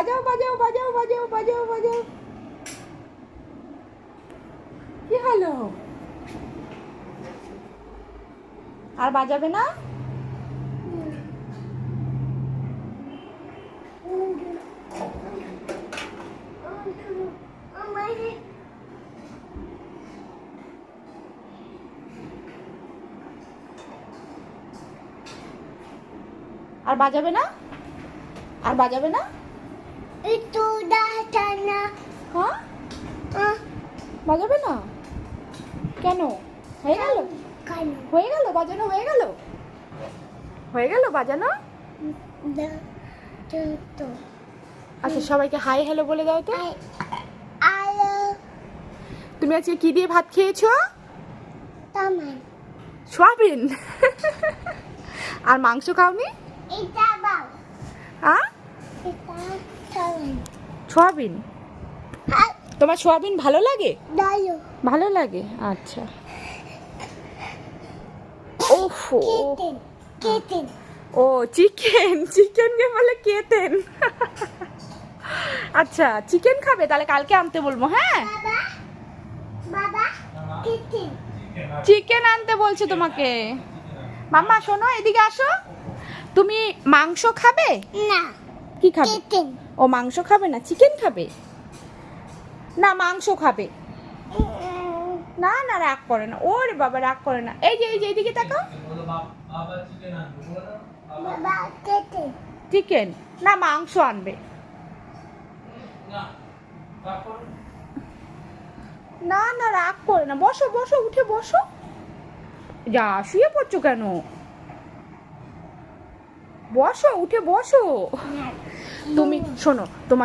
বাজাও বাজাও বাজাও বাজাও বাজাও বাজাও। কি হলো? আর বাজাবে না? আর বাজাবে না? আর বাজাবে না? একটু দাঁড়ানা হ্যাঁ? বাজাবে না? কেন? হয়ে গেল? হয়ে গেল? বাজানো হয়ে গেল? হয়ে গেল বাজানো? আচ্ছা সবাইকে হাই হ্যালো বলে দাও তো। তুমি আজকে কি দিয়ে ভাত খেয়েছো? সোয়াবিন। আর মাংস খাওনি? এটা বাও। হ্যাঁ সোয়াবিন। আর তোমার সোয়াবিন ভালো লাগে? ভালো। লাগে? আচ্ছা। ওফো ও চিকেন। চিকেনকে বলে কেতেন আচ্ছা চিকেন খাবে? তাহলে কালকে আনতে বলব হ্যাঁ? চিকেন আনতে বলছে তোমাকে। মাম্মা শোনো এদিকে আসো। তুমি মাংস খাবে? না। কি খাবে? ও মাংস খাবে না? চিকেন খাবে? না মাংস খাবে। না না রাগ করে না। ওরে বাবা রাগ করে না। এই যে এই যে এইদিকে তাকাও। চিকেন না মাংস আনবে। না না রাগ করে না। বসো বসো উঠে বসো। যা শুয়ে পড়ছো কেন? বসো উঠে বসো। তুমি শোনো তোমার